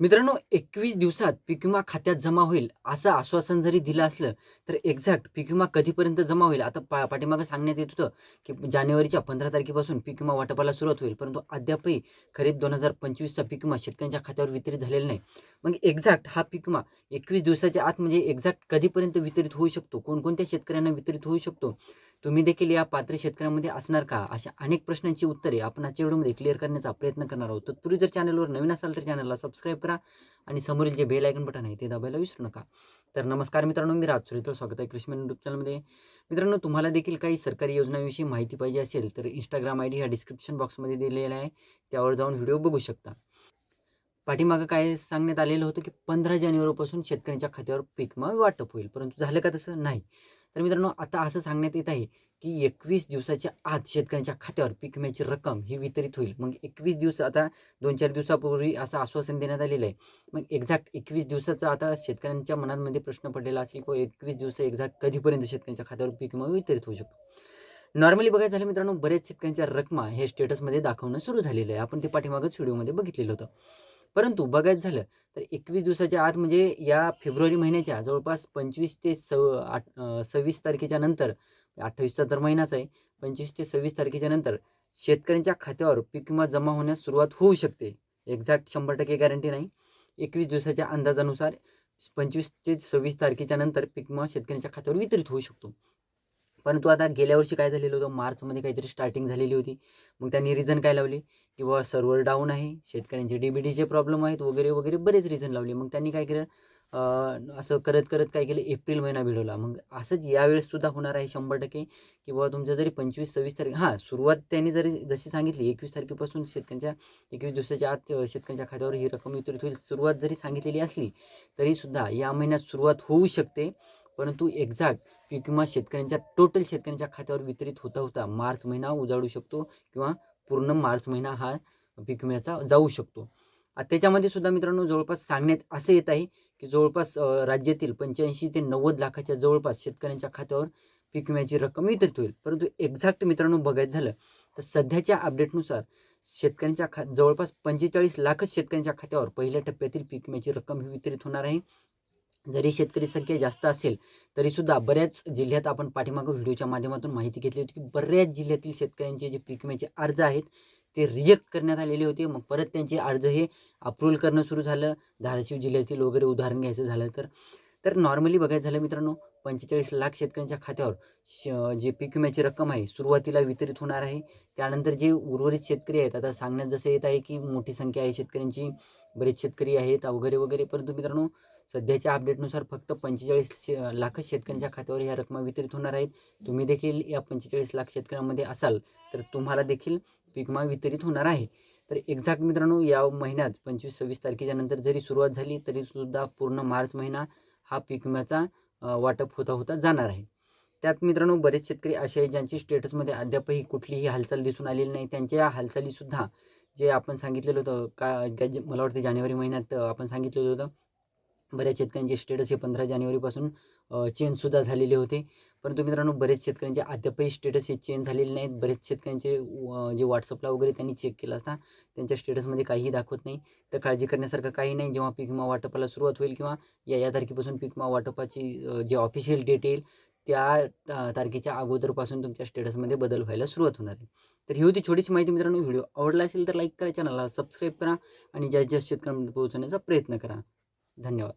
मित्रांनो एकवीस दिवसात पीक विमा खात्यात जमा होईल असं आश्वासन जरी दिलं असलं तर एक्झॅक्ट पीक विमा कधीपर्यंत जमा होईल? आता पा पाठीमागं सांगण्यात येत होतं की जानेवारीच्या पंधरा तारखेपासून पीक विमा वाटपाला सुरुवात होईल परंतु अद्यापही खरीप दोन हजार पंचवीसचा पीक विमा शेतकऱ्यांच्या खात्यावर वितरित झालेला नाही. मग एक्झॅक्ट हा पीक विमा एकवीस दिवसाच्या आत म्हणजे एक्झॅक्ट कधीपर्यंत वितरित होऊ शकतो? कोणकोणत्या शेतकऱ्यांना वितरित होऊ शकतो? तुम्ही देखील या पात्र शेतकऱ्यांमध्ये असणार का? अशा अनेक प्रश्नांची उत्तरे आपण आजच्या व्हिडिओमध्ये क्लिअर करण्याचा प्रयत्न करणार आहोत. तत्पूर्वी जर चॅनलवर नवीन असाल तर चॅनलला सबस्क्राईब करा आणि समोरील जे बेल आयकन बटन आहे ते दाबायला विसरू नका. तर नमस्कार मित्रांनो मी राज सुरेतर स्वागत आहे कृषी यूट्यूब चॅनलमध्ये मित्रांनो तुम्हाला देखील काही सरकारी योजनांविषयी माहिती पाहिजे असेल तर इंस्टाग्राम आय डी ह्या डिस्क्रिप्शन बॉक्समध्ये दिलेला आहे. त्यावर जाऊन व्हिडिओ बघू शकता. पाठीमागं काय सांगण्यात आलेलं होतं की पंधरा जानेवारीपासून शेतकऱ्यांच्या खात्यावर पीक विमा वाटप होईल. परंतु झालं का तसं? नाही. तर मित्रांनो आता असं सांगण्यात येत आहे की एकवीस दिवसाच्या आत शेतकऱ्यांच्या खात्यावर पीक विम्याची रक्कम ही वितरित होईल. मग एकवीस दिवस आता दोन चार दिवसापूर्वी असं आश्वासन देण्यात आलेलं आहे. मग एक्झॅक्ट एकवीस दिवसाचा आता शेतकऱ्यांच्या मनामध्ये प्रश्न पडलेला असेल की एकवीस दिवस एक्झॅक्ट कधीपर्यंत शेतकऱ्यांच्या खात्यावर पीक विमा वितरित होऊ शकतो? नॉर्मली बघायचं झालं मित्रांनो बरेच शेतकऱ्यांच्या रकमा हे स्टेटसमध्ये दाखवणं सुरू झालेलं आहे. आपण ते पाठीमागच व्हिडिओमध्ये बघितलेलं होतं. परंतु बघायचं झालं तर एकवीस दिवसाच्या आत म्हणजे या फेब्रुवारी महिन्याच्या जवळपास पंचवीस ते सव आठ सव्वीस तारखेच्या नंतर अठ्ठावीसचा तर महिनाच आहे पंचवीस ते सव्वीस तारखेच्या नंतर शेतकऱ्यांच्या खात्यावर पीक विमा जमा होण्यास सुरुवात होऊ शकते. एक्झॅक्ट शंभर टक्के गॅरंटी नाही. एकवीस दिवसाच्या अंदाजानुसार पंचवीस ते सव्वीस तारखेच्या नंतर पीक विमा शेतकऱ्यांच्या खात्यावर वितरित होऊ शकतो. परंतु आता गेल्या वर्षी काय झालेलं होतं? मार्चमध्ये काहीतरी स्टार्टिंग झालेली होती. मग त्यांनी रिझन काय लावले? की बाबा सर्व्हर डाऊन आहे शेतकऱ्यांचे डी बी डीचे प्रॉब्लेम आहेत वगैरे वगैरे बरेच रिझन लावले. मग त्यांनी काय केलं? असं करत करत काय केलं? एप्रिल महिना भिडवला मग असंच यावेळेससुद्धा होणार आहे शंभर टक्के. की बाबा तुमचं जरी पंचवीस सव्वीस तारीख हां सुरुवात त्यांनी जरी जशी सांगितली एकवीस तारखेपासून शेतकऱ्यांच्या एकवीस दिवसाच्या आत शेतकऱ्यांच्या खात्यावर ही रक्कम वितरित होईल. सुरुवात जरी सांगितलेली असली तरीसुद्धा या महिन्यात सुरुवात होऊ शकते. परंतु एक्झॅक्ट पीक विमा शेतकऱ्यांच्या टोटल शेतकऱ्यांच्या खात्यावर वितरित होता होता मार्च महिना उजाडू शकतो किंवा पूर्ण मार्च महिना हा पीक विम्याचा जाऊ शकतो. त्याच्यामध्ये सुद्धा मित्रांनो जवळपास सांगण्यात असे येत आहे की जवळपास राज्यातील पंच्याऐंशी ते नव्वद लाखाच्या जवळपास शेतकऱ्यांच्या खात्यावर पीक विम्याची रक्कम वितरित होईल. परंतु एक्झॅक्ट मित्रांनो बघायचं झालं तर सध्याच्या अपडेटनुसार शेतकऱ्यांच्या खा जवळपास पंचेचाळीस लाखच शेतकऱ्यांच्या खात्यावर पहिल्या टप्प्यातील पीक विम्याची रक्कम ही वितरित होणार आहे. जरी शेतकरी संख्या जास्त असेल तरीसुद्धा बऱ्याच जिल्ह्यात आपण पाठीमागं व्हिडिओच्या माध्यमातून माहिती घेतली होती की बऱ्याच जिल्ह्यातील शेतकऱ्यांचे जे पीक विम्याचे अर्ज आहेत ते रिजेक्ट करण्यात आलेले होते. मग परत त्यांचे अर्ज हे अप्रूव्हल करणं सुरू झालं. धाराशिव जिल्ह्यातील वगैरे उदाहरण घ्यायचं झालं तर. तर नॉर्मली बघायचं झालं मित्रांनो पंचेचाळीस लाख शेतकऱ्यांच्या खात्यावर श जे पीक विम्याची रक्कम आहे सुरुवातीला वितरित होणार आहे. त्यानंतर जे उर्वरित शेतकरी आहेत आता सांगण्यात जसं येत आहे की मोठी संख्या आहे शेतकऱ्यांची बरेच शेतकरी आहेत वगैरे वगैरे. परंतु मित्रांनो सध्याच्या अपडेटनुसार फक्त पंचेचाळीस शे लाखच शेतकऱ्यांच्या खात्यावर ह्या रकमा वितरित होणार आहेत. तुम्ही देखील या पंचेचाळीस लाख शेतकऱ्यांमध्ये असाल तर तुम्हाला देखील पीक विमा वितरित होणार आहे. तर एक्झॅक्ट मित्रांनो या महिन्यात पंचवीस सव्वीस तारखेच्या नंतर जरी सुरुवात झाली तरीसुद्धा पूर्ण मार्च महिना हा पीक विम्याचा वाटप होता होता जाणार आहे. त्यात मित्रांनो बरेच शेतकरी असे आहेत ज्यांची स्टेटसमध्ये अद्यापही कुठलीही हालचाल दिसून आलेली नाही. त्यांच्या हालचालीसुद्धा जे आपण सांगितलेलं होतं का मला वाटतं जानेवारी महिन्यात आपण सांगितलेलं होतं बऱ्याच शेतकऱ्यांचे स्टेटस हे पंधरा जानेवारीपासून चेंजसुद्धा झालेले होते. परंतु मित्रांनो बरेच शेतकऱ्यांचे अद्यापही स्टेटस हे चेंज झालेले नाहीत. बरेच शेतकऱ्यांचे जे व्हॉट्सअपला वगैरे त्यांनी चेक केलं असता त्यांच्या स्टेटसमध्ये काहीही दाखवत नाही. तर काळजी करण्यासारखं काही नाही. जेव्हा पीक विमा वाटपाला सुरुवात होईल किंवा या या तारखेपासून पीक विमा वाटपाची जे ऑफिशियल डेट येईल त्या तारखेच्या अगोदरपासून तुमच्या स्टेटसमध्ये बदल व्हायला सुरुवात होणार आहे. तर ही होती छोटीशी माहिती मित्रांनो. व्हिडिओ आवडला असेल तर लाईक करा चॅनलला सबस्क्राईब करा आणि जास्त जास्त शेतकऱ्यांमध्ये पोहोचवण्याचा प्रयत्न करा. धन्यवाद